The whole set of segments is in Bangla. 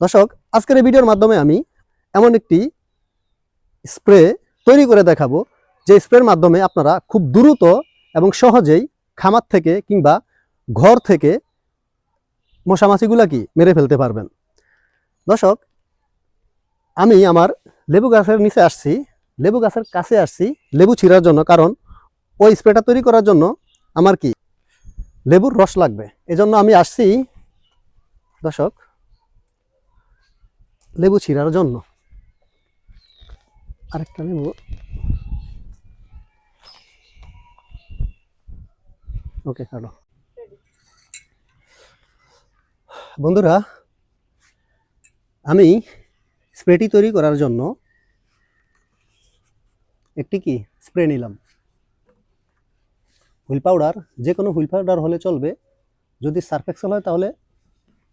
দর্শক, আজকের এই ভিডিওর মাধ্যমে আমি এমন একটি স্প্রে তৈরি করে দেখাবো, যে স্প্রের মাধ্যমে আপনারা খুব দ্রুত এবং সহজেই খামার থেকে কিংবা ঘর থেকে মশামাছিগুলা কি মেরে ফেলতে পারবেন। দর্শক, আমি আমার লেবু গাছের নিচে আসছি, লেবু গাছের কাছে আসছি, লেবু ছিঁড়ার জন্য, কারণ ওই স্প্রেটা তৈরি করার জন্য আমার কি লেবুর রস লাগবে। এজন্য আমি আসছি। দর্শক লেবু ছিঁড়ার জন্য। আরেকটা লেবু। ওকে হ্যালো বন্ধুরা, আমি স্প্রেটি তৈরি করার জন্য একটি কি? স্প্রে নিলাম। হুইল পাউডার যে কোনো হুইল পাউডার হলে চলবে। যদি সার্ফেক্সেল হয় তাহলে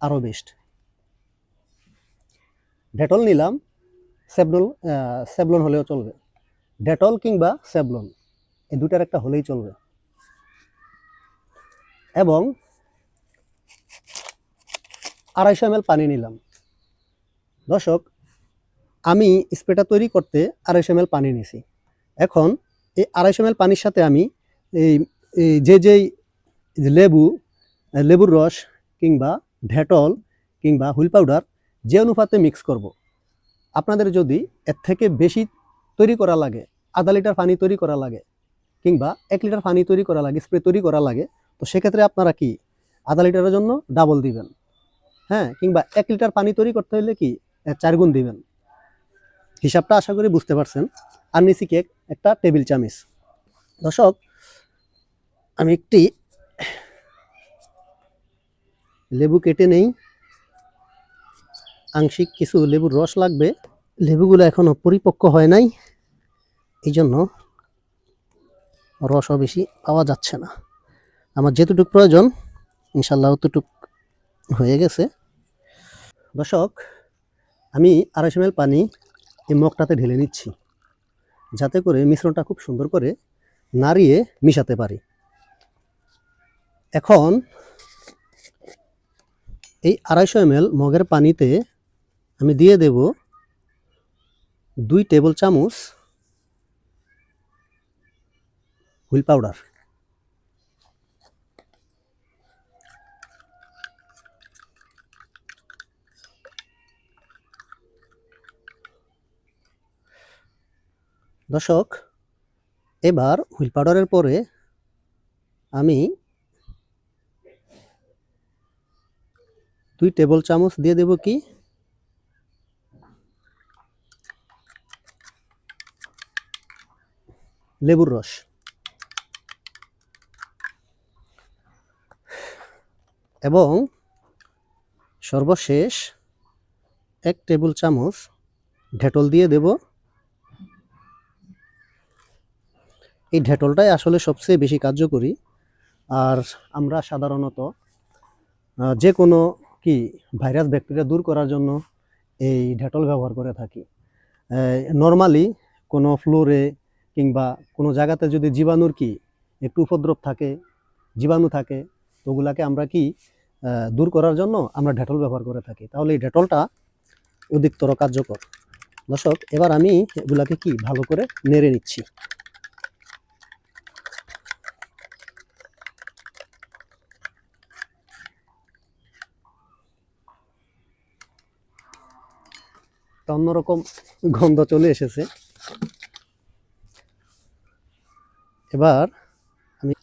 আরও বেস্ট। ডেটল নিলাম, সেবলন সেবলন হলেও চলবে। ডেটল কিংবা সেবলন, এই দুটার একটা হলেই চলবে। এবং আড়াইশো এম পানি নিলাম। দর্শক, আমি স্প্রেটা তৈরি করতে আড়াইশো এম পানি নিছি এখন এই আড়াইশো এম পানির সাথে আমি এই যে যেই লেবু, লেবুর রস কিংবা ডেটল কিংবা হুইল পাউডার যে অনুপাতে মিক্স করব। আপনাদের যদি এর থেকে বেশি তৈরি করা লাগে, আধা লিটার পানি তৈরি করা লাগে, কিংবা এক লিটার পানি তৈরি করা লাগে স্প্রে তৈরি করা লাগে, তো সেক্ষেত্রে আপনারা কি আধা লিটারের জন্য ডাবল দিবেন। হ্যাঁ কিংবা এক লিটার পানি তৈরি করতে হলে কি চার গুণ দিবেন। হিসাবটা আশা করি বুঝতে পারছেন। আর নিচি কেক একটা টেবিল চামিচ। দর্শক, আমি একটি লেবু কেটে নেই। আংশিক কিছু লেবুর রস লাগবে। লেবুগুলো এখনও পরিপক্ক হয় নাই। এই জন্য রসও বেশি পাওয়া যাচ্ছে না। আমার যেতটুক প্রয়োজন ইনশাল্লাহ অতটুক হয়ে গেছে। দর্শক, আমি আড়াইশো এম পানি এই মগটাতে ঢেলে নিচ্ছি, যাতে করে মিশ্রণটা খুব সুন্দর করে নাড়িয়ে মিশাতে পারি। এখন এই আড়াইশো এম মগের পানিতে আমি দিয়ে দেব দুই টেবিল চামচ হুইল পাউডার। দর্শক, এবার হুইল পাউডারের পরে আমি দুই টেবিল চামচ দিয়ে দেব কি? লেবুর রস। এবং সর্বশেষ এক টেবিল চামচ ঢেটল দিয়ে দেব। এই ঢেটলটাই আসলে সবচেয়ে বেশি কার্যকরী। আর আমরা সাধারণত যে কোনো কি ভাইরাস, ব্যাকটেরিয়া দূর করার জন্য এই ডেটল ব্যবহার করে থাকি। নর্মালি কোনো ফ্লোরে কিংবা কোনো জায়গাতে যদি জীবাণুর কি একটু উপদ্রব থাকে, জীবাণু থাকে, তো ওগুলাকে আমরা কি দূর করার জন্য আমরা ডেটল ব্যবহার করে থাকি। তাহলে এই ডেটলটা অধিকতর কার্যকর। দর্শক, এবার আমি এগুলাকে কি ভালো করে নেড়ে নিচ্ছি। অন্যরকম গন্ধ চলে এসেছে। এবার আমি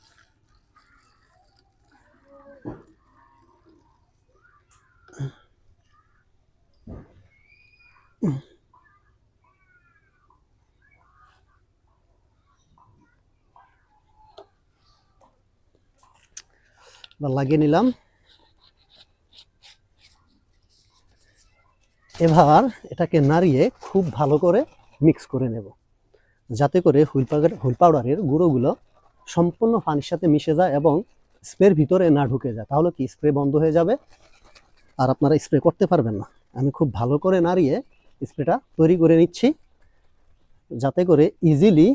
লাগিয়ে নিলাম। এবার এটাকে নাড়িয়ে খুব ভালো করে মিক্স করে নেব। যাতে করে হুইল পাউডার হুইল পাউডারের গুঁড়োগুলো সম্পূর্ণ পানির সাথে মিশে যায় এবং স্প্রের ভিতরে না ঢুকে যায়। তাহলে কি স্প্রে বন্ধ হয়ে যাবে? আর আপনারা স্প্রে করতে পারবেন না। আমি খুব ভালো করে নাড়িয়ে স্প্রেটা তৈরি করে নিচ্ছি, যাতে করে ইজিলি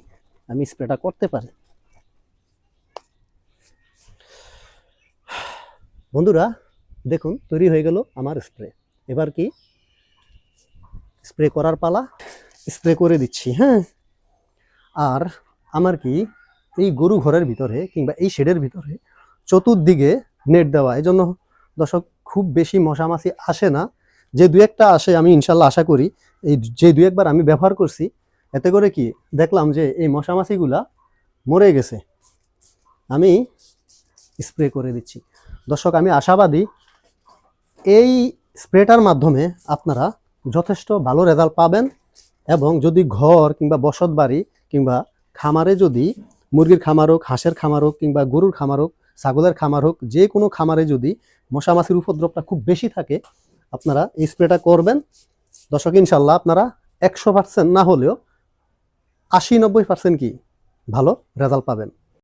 আমি স্প্রেটা করতে পারি। বন্ধুরা, দেখুন, তৈরি হয়ে গেল আমার স্প্রে। এবার কি? স্প্রে করার পালা স্প্রে করে দিচ্ছি হ্যাঁ। আর আমার কি এই গরু ঘরের ভিতরে কিংবা এই শেডের ভিতরে চতুর্দিকে নেট দেওয়া এই জন্য দর্শক খুব বেশি মশামাছি আসে না। যে দু একটা আসে, আমি ইনশাল্লাহ আশা করি এই যে দু একবার আমি ব্যবহার করছি, এতে করে কি দেখলাম যে এই মশামাছিগুলা মরে গেছে। আমি স্প্রে করে দিচ্ছি। দর্শক, আমি আশাবাদী, এই স্প্রেটার মাধ্যমে আপনারা যথেষ্ট ভালো রেজাল্ট পাবেন। এবং যদি ঘর কিংবা বসত বাড়ি কিংবা খামারে যদি মুরগির খামার হোক, হাঁসের খামার হোক কিংবা গরুর খামার হোক, ছাগলের খামার হোক, যে কোনো খামারে যদি মশা মাছির উপদ্রবটা খুব বেশি থাকে, আপনারা এই স্প্রেটা করবেন। দর্শক ইনশাল্লাহ আপনারা একশো পার্সেন্ট না হলেও আশি নব্বই পার্সেন্ট কি ভালো রেজাল্ট পাবেন।